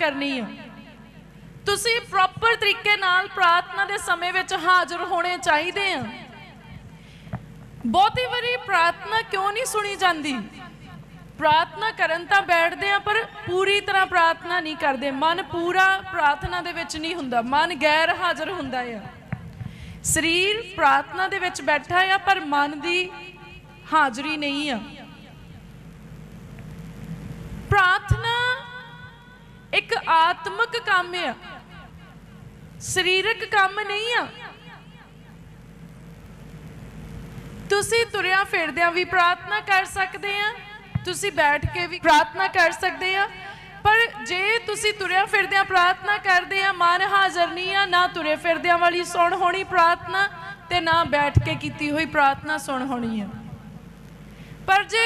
ਕਰਨੀ ਆ। ਤੁਸੀਂ ਪ੍ਰੋਪਰ ਤਰੀਕੇ ਨਾਲ ਪ੍ਰਾਰਥਨਾ ਦੇ ਸਮੇਂ ਵਿੱਚ ਹਾਜ਼ਰ ਹੋਣੇ ਚਾਹੀਦੇ ਆ। ਬਹੁਤੀ ਵਾਰੀ ਪ੍ਰਾਰਥਨਾ ਕਿਉਂ ਨਹੀਂ ਸੁਣੀ ਜਾਂਦੀ? ਪ੍ਰਾਰਥਨਾ ਕਰਨ ਤਾਂ ਬੈਠਦੇ ਆ, ਪਰ ਪੂਰੀ ਤਰ੍ਹਾਂ ਪ੍ਰਾਰਥਨਾ ਨਹੀਂ ਕਰਦੇ। ਮਨ ਪੂਰਾ ਪ੍ਰਾਰਥਨਾ ਦੇ ਵਿੱਚ ਨਹੀਂ ਹੁੰਦਾ। ਮਨ ਗੈਰ ਹਾਜ਼ਰ ਹੁੰਦਾ ਆ। ਸਰੀਰ ਪ੍ਰਾਰਥਨਾ ਦੇ ਵਿੱਚ ਬੈਠਾ ਆ, ਪਰ ਮਨ ਦੀ ਹਾਜ਼ਰੀ ਨਹੀਂ ਆ। ਪ੍ਰਾਰਥਨਾ ਆਤਮਿਕ ਕੰਮ ਆ। ਸਰੀਰਕ ਕੰਮ ਨਹੀਂ ਆ। ਤੁਸੀਂ ਤੁਰਿਆ ਫਿਰਦਿਆਂ ਵੀ ਪ੍ਰਾਰਥਨਾ ਕਰ ਸਕਦੇ ਆ। ਤੁਸੀਂ ਬੈਠ ਕੇ ਵੀ ਪ੍ਰਾਰਥਨਾ ਕਰ ਸਕਦੇ ਆ। ਪਰ ਜੇ ਤੁਸੀਂ ਤੁਰਿਆ ਫਿਰਦਿਆਂ ਪ੍ਰਾਰਥਨਾ ਕਰਦੇ ਆ, ਮਨ ਹਾਜ਼ਰ ਨਹੀਂ ਆ, ਨਾ ਤੁਰੇ ਫਿਰਦਿਆਂ ਵਾਲੀ ਸੁਣ ਹੋਣੀ ਪ੍ਰਾਰਥਨਾ ਤੇ ਨਾ ਬੈਠ ਕੇ ਕੀਤੀ ਹੋਈ ਪ੍ਰਾਰਥਨਾ ਸੁਣ ਹੋਣੀ ਆ। ਪਰ ਜੇ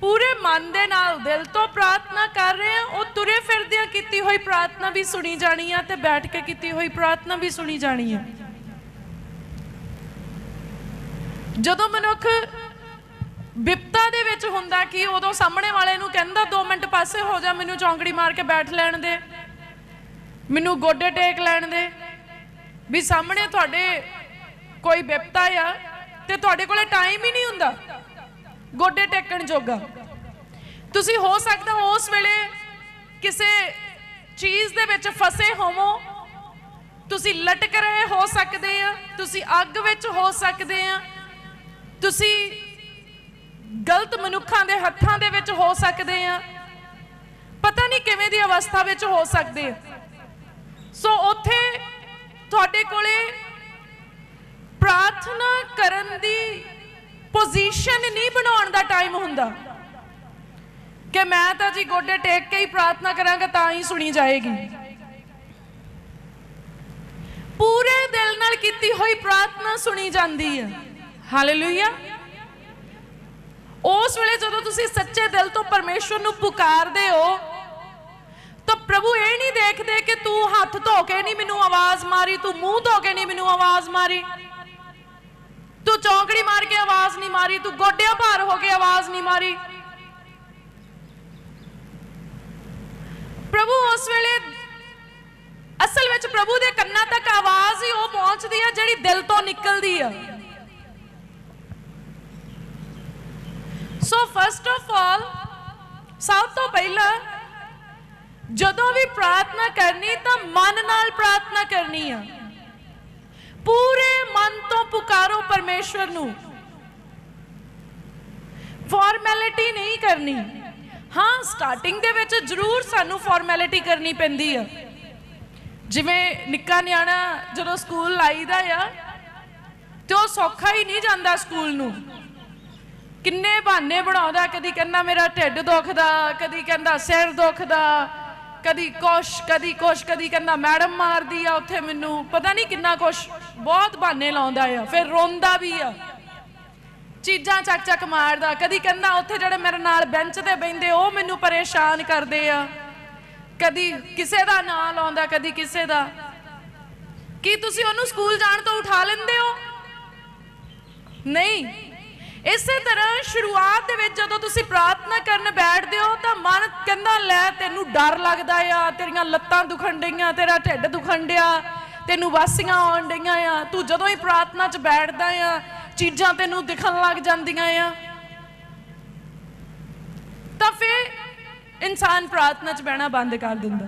ਪੂਰੇ ਮਨ ਦੇ ਨਾਲ ਦਿਲ ਤੋਂ ਪ੍ਰਾਰਥਨਾ ਕਰ ਰਹੇ ਆ ਉਹ ਤੁਰੇ ਫਿਰਦਿਆਂ ਕੀਤੀ ਹੋਈ ਪ੍ਰਾਰਥਨਾ ਵੀ ਸੁਣੀ ਜਾਣੀ ਆ ਤੇ ਬੈਠ ਕੇ ਕੀਤੀ ਹੋਈ ਪ੍ਰਾਰਥਨਾ ਵੀ ਸੁਣੀ ਜਾਣੀ ਆ। ਜਦੋਂ ਮਨੁੱਖ ਵਿਪਤਾ ਦੇ ਵਿੱਚ ਹੁੰਦਾ ਕਿ ਉਦੋਂ ਸਾਹਮਣੇ ਵਾਲੇ ਨੂੰ ਕਹਿੰਦਾ 2 ਮਿੰਟ ਪਾਸੇ ਹੋ ਜਾ, ਮੈਨੂੰ ਚੌਂਕੜੀ ਮਾਰ ਕੇ ਬੈਠ ਲੈਣ ਦੇ। ਮੈਨੂੰ ਗੋਡੇ ਟੇਕ ਲੈਣ ਦੇ। ਵੀ ਸਾਹਮਣੇ ਤੁਹਾਡੇ ਕੋਈ ਵਿਪਤਾ ਆ ਤੇ ਤੁਹਾਡੇ ਕੋਲੇ ਟਾਈਮ ਹੀ ਨਹੀਂ ਹੁੰਦਾ। ਗੋਡੇ ਟੇਕਣ ਜੋਗਾ। ਤੁਸੀਂ ਹੋ ਸਕਦਾ ਉਸ ਵੇਲੇ ਕਿਸੇ ਚੀਜ਼ ਦੇ ਵਿੱਚ ਫਸੇ ਹੋਵੋ। ਤੁਸੀਂ ਲਟਕ ਰਹੇ ਹੋ ਸਕਦੇ ਆ, ਤੁਸੀਂ ਅੱਗ ਵਿੱਚ ਹੋ ਸਕਦੇ ਆ। ਤੁਸੀਂ ਗਲਤ ਮਨੁੱਖਾਂ ਦੇ ਹੱਥਾਂ ਦੇ ਵਿੱਚ ਹੋ ਸਕਦੇ ਆ। ਪਤਾ ਨਹੀਂ ਕਿਵੇਂ ਦੀ ਅਵਸਥਾ ਵਿੱਚ ਹੋ ਸਕਦੇ ਆ। ਸੋ ਉੱਥੇ ਤੁਹਾਡੇ ਕੋਲੇ ਪ੍ਰਾਰਥਨਾ ਕਰਨ ਦੀ ਪੋਜੀਸ਼ਨ ਨਹੀਂ ਬਣਾਉਣ ਦਾ ਟਾਈਮ ਹੁੰਦਾ। ਕਿ ਮੈਂ ਤਾਂ ਜੀ ਗੋਡੇ ਟੇਕ ਕੇ ਹੀ ਪ੍ਰਾਰਥਨਾ ਕਰਾਂਗਾ, ਤਾਂ ਹੀ ਸੁਣੀ ਜਾਏਗੀ। ਪੂਰੇ ਦਿਲ ਨਾਲ ਕੀਤੀ ਹੋਈ ਪ੍ਰਾਰਥਨਾ ਸੁਣੀ ਜਾਂਦੀ ਹੈ। ਹਾਲੇਲੂਇਆ ਉਸ ਵੇਲੇ ਜਦੋਂ ਤੁਸੀਂ ਸੱਚੇ ਦਿਲ ਤੋਂ ਪਰਮੇਸ਼ਵਰ ਨੂੰ ਪੁਕਾਰਦੇ ਹੋ, ਤਾਂ ਪ੍ਰਭੂ ਇਹ ਨਹੀਂ ਦੇਖਦੇ ਕਿ ਤੂੰ ਹੱਥ ਧੋ ਕੇ ਨਹੀਂ ਮੈਨੂੰ ਆਵਾਜ਼ ਮਾਰੀ, ਤੂੰ ਮੂੰਹ ਧੋ ਕੇ ਨਹੀਂ ਮੈਨੂੰ ਆਵਾਜ਼ ਮਾਰੀ। ਤੂੰ ਚੌਂਕੜੀ ਮਾਰ ਕੇ ਆਵਾਜ਼ ਨਹੀਂ ਮਾਰੀ, ਤੂੰ ਗੋਡਿਆਂ ਭਾਰ ਹੋ ਕੇ ਆਵਾਜ਼ ਨਹੀਂ ਮਾਰੀ। ਪ੍ਰਭੂ, ਉਸ ਵੇਲੇ ਅਸਲ ਵਿੱਚ ਪ੍ਰਭੂ ਦੇ ਕੰਨਾਂ ਤੱਕ ਆਵਾਜ਼ ਹੀ ਉਹ ਪਹੁੰਚਦੀ ਹੈ ਜਿਹੜੀ ਦਿਲ ਤੋਂ ਨਿਕਲਦੀ ਆ। ਸੋ ਫਸਟ ਆਫ ਆਲ ਸਭ ਤੋਂ ਪਹਿਲਾਂ ਜਦੋਂ ਵੀ ਪ੍ਰਾਰਥਨਾ ਕਰਨੀ ਤਾਂ ਮਨ ਨਾਲ ਪ੍ਰਾਰਥਨਾ ਕਰਨੀ ਆ। ਪੂਰੇ ਮਨ ਤੋਂ ਪੁਕਾਰੋ ਪਰਮੇਸ਼ਵਰ ਨੂੰ। ਫਾਰਮੈਲਿਟੀ ਨਹੀਂ ਕਰਨੀ। ਹਾਂ ਸਟਾਰਟਿੰਗ ਦੇ ਵਿੱਚ ਜ਼ਰੂਰ ਸਾਨੂੰ ਫਾਰਮੈਲਿਟੀ ਕਰਨੀ ਪੈਂਦੀ ਆ। ਜਿਵੇਂ ਨਿੱਕਾ ਨਿਆਣਾ ਜਦੋਂ ਸਕੂਲ ਲਾਈਦਾ ਆ, ਤੇ ਉਹ ਸੌਖਾ ਹੀ ਨਹੀਂ ਜਾਂਦਾ ਸਕੂਲ ਨੂੰ। ਕਿੰਨੇ ਬਹਾਨੇ ਬਣਾਉਂਦਾ, ਕਦੀ ਕਹਿੰਦਾ ਮੇਰਾ ਢਿੱਡ ਦੁਖਦਾ, ਕਦੀ ਕਹਿੰਦਾ ਸਿਰ ਦੁਖਦਾ, ਕਦੀ ਕੁਛ ਕਦੀ ਕੁਛ, ਕਦੀ ਕਹਿੰਦਾ ਮੈਡਮ ਮਾਰਦੀ ਆ ਉੱਥੇ ਮੈਨੂੰ, ਪਤਾ ਨਹੀਂ ਕਿੰਨਾ ਕੁਛ। ਬਹੁਤ ਬਹਾਨੇ ਲਾਉਂਦਾ ਆ, ਫਿਰ ਰੋਂਦਾ ਵੀ ਆ। ਚੀਜ਼ਾਂ ਚੱਕ ਚੱਕ ਮਾਰਦਾ, ਕਦੀ ਕਹਿੰਦਾ ਉੱਥੇ ਜਿਹੜੇ ਮੇਰੇ ਨਾਲ ਬੈਂਚ ਤੇ ਬੈੰਦੇ ਉਹ ਮੈਨੂੰ ਪਰੇਸ਼ਾਨ ਕਰਦੇ ਆ। ਕਦੀ ਕਿਸੇ ਦਾ ਨਾਂ ਲਾਉਂਦਾ, ਕਦੀ ਕਿਸੇ ਦਾ। ਕੀ ਤੁਸੀਂ ਉਹਨੂੰ ਸਕੂਲ ਜਾਣ ਤੋਂ ਉਠਾ ਲੈਂਦੇ ਹੋ? ਨਹੀਂ। ਇਸੇ ਤਰ੍ਹਾਂ ਸ਼ੁਰੂਆਤ ਦੇ ਵਿੱਚ ਜਦੋਂ ਤੁਸੀਂ ਪ੍ਰਾਰਥਨਾ ਕਰਨ ਬੈਠਦੇ ਹੋ, ਤਾਂ ਮਨ ਕਹਿੰਦਾ, ਲੈ ਤੈਨੂੰ ਡਰ ਲੱਗਦਾ ਆ, ਤੇਰੀਆਂ ਲੱਤਾਂ ਦੁਖਣ ਡਈਆਂ, ਤੇਰਾ ਢਿੱਡ ਦੁਖਣ ਡਿਆ। ਤੈਨੂੰ ਵਾਸੀਆਂ ਆਉਣ ਡਈਆਂ ਆ। ਤੂੰ ਜਦੋਂ ਹੀ ਪ੍ਰਾਰਥਨਾ 'ਚ ਬੈਠਦਾ ਆ, ਚੀਜ਼ਾਂ ਤੈਨੂੰ ਦਿਖਣ ਲੱਗ ਜਾਂਦੀਆਂ ਆ। ਤਾਂ ਫਿਰ ਇਨਸਾਨ ਪ੍ਰਾਰਥਨਾ 'ਚ ਬਹਿਣਾ ਬੰਦ ਕਰ ਦਿੰਦਾ।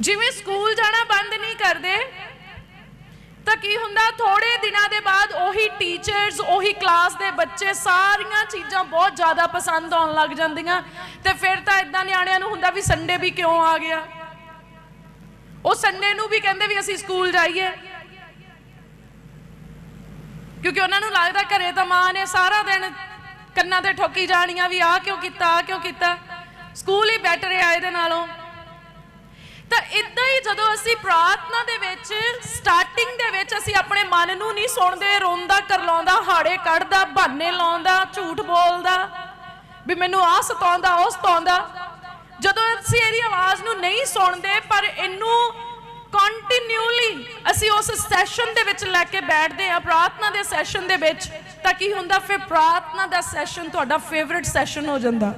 ਜਿਵੇਂ ਸਕੂਲ ਜਾਣਾ ਬੰਦ ਨਹੀਂ ਕਰਦੇ, ਤਾਂ ਕੀ ਹੁੰਦਾ? ਥੋੜੇ ਦਿਨਾਂ ਦੇ ਬਾਅਦ ਉਹੀ ਟੀਚਰਸ ਉਹੀ ਕਲਾਸ ਦੇ ਬੱਚੇ ਸਾਰੀਆਂ ਚੀਜ਼ਾਂ ਬਹੁਤ ਜ਼ਿਆਦਾ ਪਸੰਦ ਆਉਣ ਲੱਗ ਜਾਂਦੀਆਂ। ਤੇ ਫਿਰ ਤਾਂ ਇਦਾਂ ਨਿਆਣਿਆਂ ਨੂੰ ਹੁੰਦਾ ਵੀ ਸੰਡੇ ਵੀ ਕਿਉਂ ਆ ਗਿਆ? ਉਹ ਸੰਡੇ ਨੂੰ ਵੀ ਕਹਿੰਦੇ ਵੀ ਅਸੀਂ ਸਕੂਲ ਜਾਈਏ। ਕਿਉਂਕਿ ਉਹਨਾਂ ਨੂੰ ਲੱਗਦਾ ਘਰੇ ਤਾਂ ਮਾਂ ਨੇ ਸਾਰਾ ਦਿਨ ਕੰਨਾਂ ਤੇ ਠੋਕੀ ਜਾਣੀਆਂ ਵੀ ਆ ਕਿਉਂ ਕੀਤਾ ਆ ਕਿਉਂ ਕੀਤਾ। ਸਕੂਲ ਹੀ ਬੈਟਰ ਆ ਇਹਦੇ ਨਾਲੋਂ। ਤਾਂ ਇਦਾਂ ਹੀ ਜਦੋਂ ਅਸੀਂ ਪ੍ਰਾਰਥਨਾ ਦੇ ਵਿੱਚ ਸਟਾਰਟਿੰਗ ਦੇ ਵਿੱਚ ਅਸੀਂ ਆਪਣੇ ਮਨ ਨੂੰ ਨਹੀਂ ਸੁਣਦੇ, ਰੋਂਦਾ, ਕਰਲਾਉਂਦਾ, ਹਾੜੇ ਕੱਢਦਾ, ਬਹਾਨੇ ਲਾਉਂਦਾ, ਝੂਠ ਬੋਲਦਾ, ਵੀ ਮੈਨੂੰ ਆ ਸਤਾਉਂਦਾ, ਉਹ ਸਤਾਉਂਦਾ ਜਦੋਂ ਅਸੀਂ ਇਹਦੀ ਆਵਾਜ਼ ਨੂੰ ਨਹੀਂ ਸੁਣਦੇ, ਪਰ ਇਹਨੂੰ ਕੰਟੀਨਿਊਲੀ ਅਸੀਂ ਉਸ ਸੈਸ਼ਨ ਦੇ ਵਿੱਚ ਲੈ ਕੇ ਬੈਠਦੇ ਆ ਪ੍ਰਾਰਥਨਾ ਦੇ ਸੈਸ਼ਨ ਦੇ ਵਿੱਚ, ਤਾਂ ਕੀ ਹੁੰਦਾ? ਫਿਰ ਪ੍ਰਾਰਥਨਾ ਦਾ ਸੈਸ਼ਨ ਤੁਹਾਡਾ ਫੇਵਰਿਟ ਸੈਸ਼ਨ ਹੋ ਜਾਂਦਾ।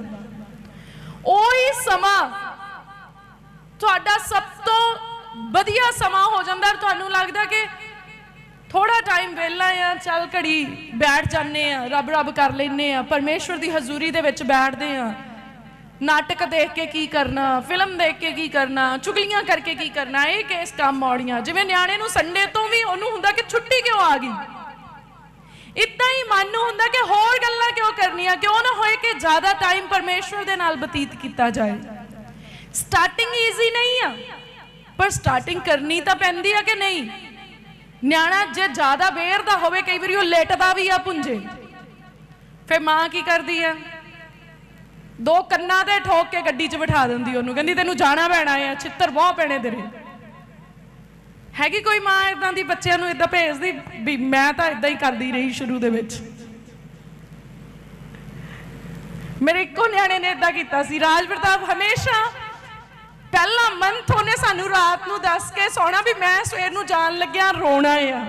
ਉਹੀ ਸਮਾਂ ਤੁਹਾਡਾ ਸਭ ਤੋਂ ਵਧੀਆ ਸਮਾਂ ਹੋ ਜਾਂਦਾ ਤੁਹਾਨੂੰ ਲੱਗਦਾ ਕਿ ਥੋੜਾ ਟਾਈਮ ਵਿਹਲਾ ਆ ਚੱਲ ਘੜੀ ਬੈਠ ਜਾਂਦੇ ਆ ਰੱਬ ਰੱਬ ਕਰ ਲੈਨੇ ਆ ਪਰਮੇਸ਼ਵਰ ਦੀ ਹਜ਼ੂਰੀ ਦੇ ਵਿੱਚ ਬੈਠਦੇ ਆ ਨਾਟਕ ਦੇਖ ਕੇ ਕੀ ਕਰਨਾ, ਫਿਲਮ ਦੇਖ ਕੇ ਕੀ ਕਰਨਾ, ਚੁਗਲੀਆਂ ਕਰਕੇ ਕੀ ਕਰਨਾ, ਇਹ ਕੇਸ ਕੰਮ ਆਉਣੀਆਂ। ਜਿਵੇਂ ਨਿਆਣੇ ਨੂੰ ਸੰਡੇ ਤੋਂ ਵੀ ਉਹਨੂੰ ਹੁੰਦਾ ਕਿ ਛੁੱਟੀ ਕਿਉਂ ਆ ਗਈ? ਇਦਾਂ ਹੀ ਮਨ ਨੂੰ ਹੁੰਦਾ ਕਿ ਹੋਰ ਗੱਲਾਂ ਕਿਉਂ ਕਰਨੀਆਂ? ਕਿਉਂ ਨਾ ਹੋਏ ਕਿ ਜ਼ਿਆਦਾ ਟਾਈਮ ਪਰਮੇਸ਼ਵਰ ਦੇ ਨਾਲ ਬਤੀਤ ਕੀਤਾ ਜਾਏ। ਸਟਾਰਟਿੰਗ ਈਜ਼ੀ ਨਹੀਂ ਆ। ਪਰ ਸਟਾਰਟਿੰਗ ਕਰਨੀ ਤਾਂ ਪੈਂਦੀ ਆ ਕਿ ਨਹੀਂ? ਨਿਆਣਾ ਜੇ ਜ਼ਿਆਦਾ ਵੇਰ ਦਾ ਹੋਵੇ, ਕਈ ਵਾਰੀ ਉਹ ਲੇਟਦਾ ਵੀ ਆ ਪੁੰਜੇ। ਫਿਰ ਮਾਂ ਕੀ ਕਰਦੀ ਆ? ਦੋ ਕੰਨਾਂ ਤੇ ਠੋਕ ਕੇ ਗੱਡੀ 'ਚ ਬਿਠਾ ਦਿੰਦੀ ਉਹਨੂੰ। ਕਹਿੰਦੀ, ਤੈਨੂੰ ਜਾਣਾ ਪੈਣਾ ਆ ਛਿੱਤਰ ਬਹੁਤ ਪੈਣੇ ਤੇਰੇ। ਹੈਗੀ ਕੋਈ ਮਾਂ ਇਦਾਂ ਦੀ ਬੱਚਿਆਂ ਨੂੰ ਇਦਾਂ ਭੇਜਦੀ? ਵੀ ਮੈਂ ਤਾਂ ਇਦਾਂ ਹੀ ਕਰਦੀ ਰਹੀ ਸ਼ੁਰੂ ਦੇ ਵਿੱਚ। ਮੇਰੇ ਇੱਕੋ ਨਿਆਣੇ ਨੇ ਇਦਾਂ ਕੀਤਾ ਸੀ। ਰਾਜ ਪ੍ਰਤਾਪ ਹਮੇਸ਼ਾ ਪਹਿਲਾ ਮੰਥ ਉਹਨੇ ਸਾਨੂੰ ਰਾਤ ਨੂੰ ਦੱਸ ਕੇ ਸੌਣਾ ਵੀ ਮੈਂ ਸਵੇਰ ਨੂੰ ਜਾਣ ਲੱਗਿਆ ਰੋਣਾ ਆ।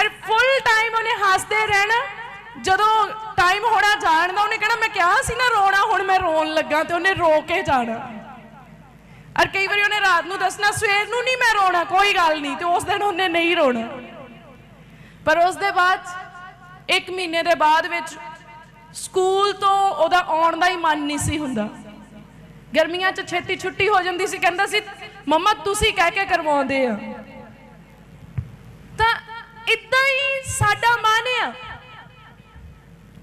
ਅਰ ਫੁੱਲ ਟਾਈਮ ਉਹਨੇ ਹੱਸਦੇ ਰਹਿਣਾ। ਜਦੋਂ ਟਾਈਮ ਹੋਣਾ ਜਾਣ ਦਾ, ਉਹਨੇ ਕਹਿਣਾ, ਮੈਂ ਕਿਹਾ ਸੀ ਨਾ ਰੋਣਾ, ਹੁਣ ਮੈਂ ਰੋਣ ਲੱਗਾ ਤੇ ਉਹਨੇ ਰੋ ਕੇ ਜਾਣਾ। ਅਰ ਕਈ ਵਾਰੀ ਉਹਨੇ ਰਾਤ ਨੂੰ ਦੱਸਣਾ, ਸਵੇਰ ਨੂੰ ਨਹੀਂ ਮੈਂ ਰੋਣਾ, ਕੋਈ ਗੱਲ ਨਹੀਂ। ਤੇ ਉਸ ਦਿਨ ਉਹਨੇ ਨਹੀਂ ਰੋਣਾ। ਪਰ ਉਸ ਦੇ ਬਾਅਦ, ਇੱਕ ਮਹੀਨੇ ਦੇ ਬਾਅਦ ਵਿੱਚ ਸਕੂਲ ਤੋਂ ਉਹਦਾ ਆਉਣ ਦਾ ਹੀ ਮਨ ਨਹੀਂ ਸੀ ਹੁੰਦਾ। ਗਰਮੀਆਂ 'ਚ ਛੇਤੀ ਛੁੱਟੀ ਹੋ ਜਾਂਦੀ ਸੀ, ਕਹਿੰਦਾ ਸੀ, ਮੰਮਾ, ਤੁਸੀਂ ਕਹਿ ਕੇ ਕਰਵਾਉਂਦੇ ਆ। ਤਾਂ ਇਦਾਂ ਹੀ ਸਾਡਾ ਮਨ ਆ।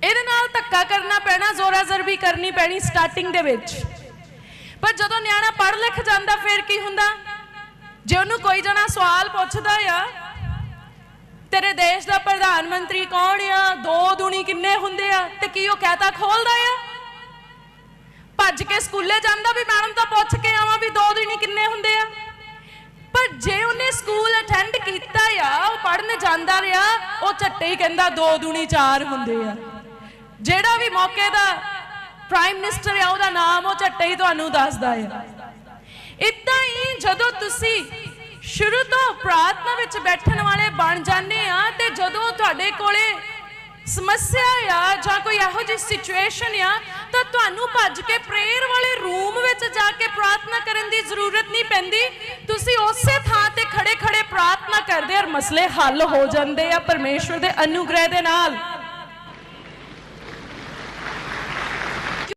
ਇਹਦੇ ਨਾਲ ਧੱਕਾ ਕਰਨਾ ਪੈਣਾ ਜ਼ੋਰਾ ਜ਼ਰਬੀ ਕਰਨੀ ਪੈਣੀ ਸਟਾਰਟਿੰਗ ਦੇ ਵਿੱਚ। ਪਰ ਜਦੋਂ ਨਿਆਣਾ ਪੜ੍ਹ ਲਿਖ ਜਾਂਦਾ, ਫਿਰ ਕੀ ਹੁੰਦਾ? ਜੇ ਉਹਨੂੰ ਕੋਈ ਜਣਾ ਸਵਾਲ ਪੁੱਛਦਾ ਆ, ਤੇਰੇ ਦੇਸ਼ ਦਾ ਪ੍ਰਧਾਨ ਮੰਤਰੀ ਕੌਣ ਆ? ਦੋ ਦੁਨੀ ਕਿੰਨੇ ਹੁੰਦੇ ਆ? ਤੇ ਕੀ ਉਹ ਕਹਤਾ ਖੋਲਦਾ ਆ? ਭੱਜ ਕੇ ਸਕੂਲੇ ਜਾਂਦਾ ਵੀ ਮੈਡਮ ਤਾਂ ਪੁੱਛ ਕੇ ਆਵਾਂ ਵੀ ਦੋ ਦੁਨੀ ਕਿੰਨੇ ਹੁੰਦੇ ਆ? ਪਰ ਜੇ ਉਹਨੇ ਸਕੂਲ ਅਟੈਂਡ ਕੀਤਾ ਆ, ਉਹ ਪੜਨ ਜਾਂਦਾ ਰਿਹਾ, ਉਹ ਝੱਟੇ ਹੀ ਕਹਿੰਦਾ ਦੋ ਦੁਨੀ ਚਾਰ ਹੁੰਦੇ ਆ। ਜਿਹੜਾ ਵੀ ਮੌਕੇ ਦਾ ਪ੍ਰਾਈਮ ਮਿਨਿਸਟਰ ਆ, ਉਹਦਾ ਨਾਮ ਉਹ ਝੱਟੇ ਹੀ ਤੁਹਾਨੂੰ ਦੱਸਦਾ ਆ। ਇਦਾਂ ਹੀ ਜਦੋਂ ਤੁਸੀਂ ਸ਼ੁਰੂ ਤੋਂ ਪ੍ਰਾਰਥਨਾ ਵਿੱਚ ਬੈਠਣ ਵਾਲੇ ਬਣ ਜਾਂਦੇ ਆ, ਤੇ ਜਦੋਂ ਤੁਹਾਡੇ ਕੋਲੇ ਸਮੱਸਿਆ ਆ ਜਾਂ ਕੋਈ ਇਹੋ ਜਿਹੀ ਸਿਚੁਏਸ਼ਨ ਆ, ਤਾਂ ਤੁਹਾਨੂੰ ਭੱਜ ਕੇ ਪ੍ਰੇਅਰ ਵਾਲੇ ਰੂਮ ਵਿੱਚ ਜਾ ਕੇ ਪ੍ਰਾਰਥਨਾ ਕਰਨ ਦੀ ਜ਼ਰੂਰਤ ਨਹੀਂ ਪੈਂਦੀ। ਤੁਸੀਂ ਉਸੇ ਥਾਂ ਤੇ ਖੜੇ ਖੜੇ ਪ੍ਰਾਰਥਨਾ ਕਰਦੇ ਔਰ ਮਸਲੇ ਹੱਲ ਹੋ ਜਾਂਦੇ ਆ ਪਰਮੇਸ਼ਵਰ ਦੇ ਅਨੁਗ੍ਰਹਿ ਦੇ ਨਾਲ।